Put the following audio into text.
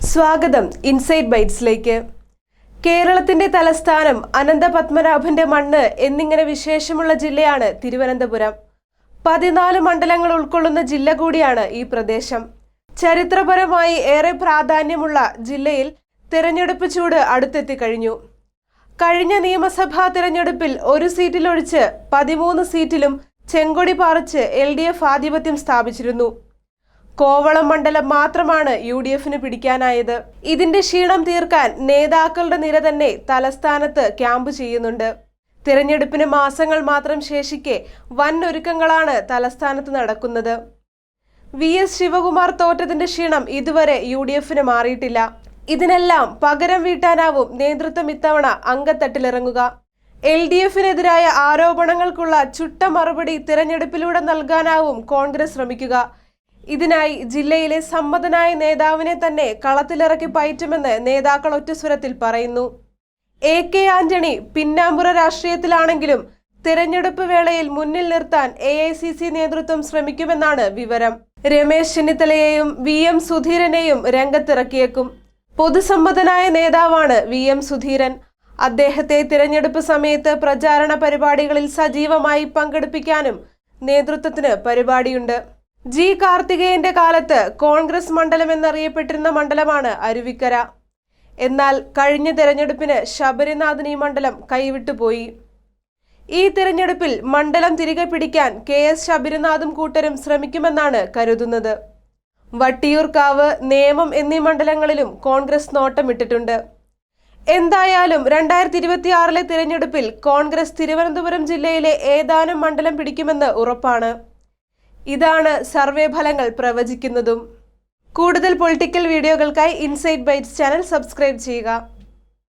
സ്വാഗതം ഇൻസൈഡ് ബൈറ്റ്സിലേക്ക്. കേരളത്തിന്റെ തലസ്ഥാനം അനന്തപത്മനാഭന്റെ മണ്ണ് എന്നിങ്ങനെ വിശേഷമുള്ള ജില്ലയാണ് തിരുവനന്തപുരം. പതിനാല് മണ്ഡലങ്ങൾ ഉൾക്കൊള്ളുന്ന ജില്ല കൂടിയാണ് ഈ പ്രദേശം. ചരിത്രപരമായി ഏറെ പ്രാധാന്യമുള്ള ജില്ലയിൽ തിരഞ്ഞെടുപ്പ് ചൂട് അടുത്തെത്തി കഴിഞ്ഞു. കഴിഞ്ഞ നിയമസഭാ തിരഞ്ഞെടുപ്പിൽ ഒരു സീറ്റിലൊഴിച്ച് പതിമൂന്ന് സീറ്റിലും ചെങ്കൊടി പാറിച്ച് എൽ ഡി എഫ് ആധിപത്യം സ്ഥാപിച്ചിരുന്നു. കോവളം മണ്ഡലം മാത്രമാണ് യു ഡി എഫിന് പിടിക്കാനായത്. ഇതിന്റെ ക്ഷീണം തീർക്കാൻ നേതാക്കളുടെ നിര തന്നെ തലസ്ഥാനത്ത് ക്യാമ്പ് ചെയ്യുന്നുണ്ട്. തിരഞ്ഞെടുപ്പിന് മാസങ്ങൾ മാത്രം ശേഷിക്കെ വൻ ഒരുക്കങ്ങളാണ് തലസ്ഥാനത്ത് നടക്കുന്നത്. വി എസ് ശിവകുമാർ തോറ്റതിന്റെ ക്ഷീണം ഇതുവരെ യു ഡി എഫിന് മാറിയിട്ടില്ല. ഇതിനെല്ലാം പകരം വീട്ടാനാവും നേതൃത്വം ഇത്തവണ അങ്കത്തട്ടിലിറങ്ങുക എൽ ഡി എഫിനെതിരായ ആരോപണങ്ങൾക്കുള്ള ചുട്ട മറുപടി തിരഞ്ഞെടുപ്പിലൂടെ നൽകാനാവും കോൺഗ്രസ് ശ്രമിക്കുക. ഇതിനായി ജില്ലയിലെ സമ്മതനായ നേതാവിനെ തന്നെ കളത്തിലിറക്കി പയറ്റുമെന്ന് നേതാക്കൾ ഒറ്റസ്വരത്തിൽ പറയുന്നു. എ കെ ആന്റണി പിന്നാമ്പുറ രാഷ്ട്രീയത്തിലാണെങ്കിലും തിരഞ്ഞെടുപ്പ് വേളയിൽ മുന്നിൽ നിർത്താൻ എ ഐ സി സി നേതൃത്വം ശ്രമിക്കുമെന്നാണ് വിവരം. രമേശ് ചെന്നിത്തലയെയും വി എം സുധീരനെയും രംഗത്തിറക്കിയേക്കും. പൊതുസമ്മതനായ നേതാവാണ് വി എം സുധീരൻ. അദ്ദേഹത്തെ തിരഞ്ഞെടുപ്പ് സമയത്ത് പ്രചാരണ പരിപാടികളിൽ സജീവമായി പങ്കെടുപ്പിക്കാനും നേതൃത്വത്തിന് പരിപാടിയുണ്ട്. ജി കാർത്തികേയന്റെ കാലത്ത് കോൺഗ്രസ് മണ്ഡലം എന്നറിയപ്പെട്ടിരുന്ന മണ്ഡലമാണ് അരുവിക്കര. എന്നാൽ കഴിഞ്ഞ തെരഞ്ഞെടുപ്പിന് ശബരിനാഥിനി മണ്ഡലം കൈവിട്ടുപോയി ഈ തിരഞ്ഞെടുപ്പിൽ മണ്ഡലം തിരികെ പിടിക്കാൻ കെ എസ് ശബരിനാഥും കൂട്ടരും ശ്രമിക്കുമെന്നാണ് കരുതുന്നത്. വട്ടിയൂർക്കാവ് നേമം എന്നീ മണ്ഡലങ്ങളിലും കോൺഗ്രസ് നോട്ടമിട്ടിട്ടുണ്ട്. എന്തായാലും രണ്ടായിരത്തി ഇരുപത്തിയാറിലെ തിരഞ്ഞെടുപ്പിൽ കോൺഗ്രസ് തിരുവനന്തപുരം ജില്ലയിലെ ഏതാനും മണ്ഡലം പിടിക്കുമെന്ന് ഉറപ്പാണ്. ഇതാണ് സർവേ ഫലങ്ങൾ പ്രവചിക്കുന്നതും. കൂടുതൽ പൊളിറ്റിക്കൽ വീഡിയോകൾക്കായി ഇൻസൈറ്റ് ബൈറ്റ്സ് ചാനൽ സബ്സ്ക്രൈബ് ചെയ്യുക.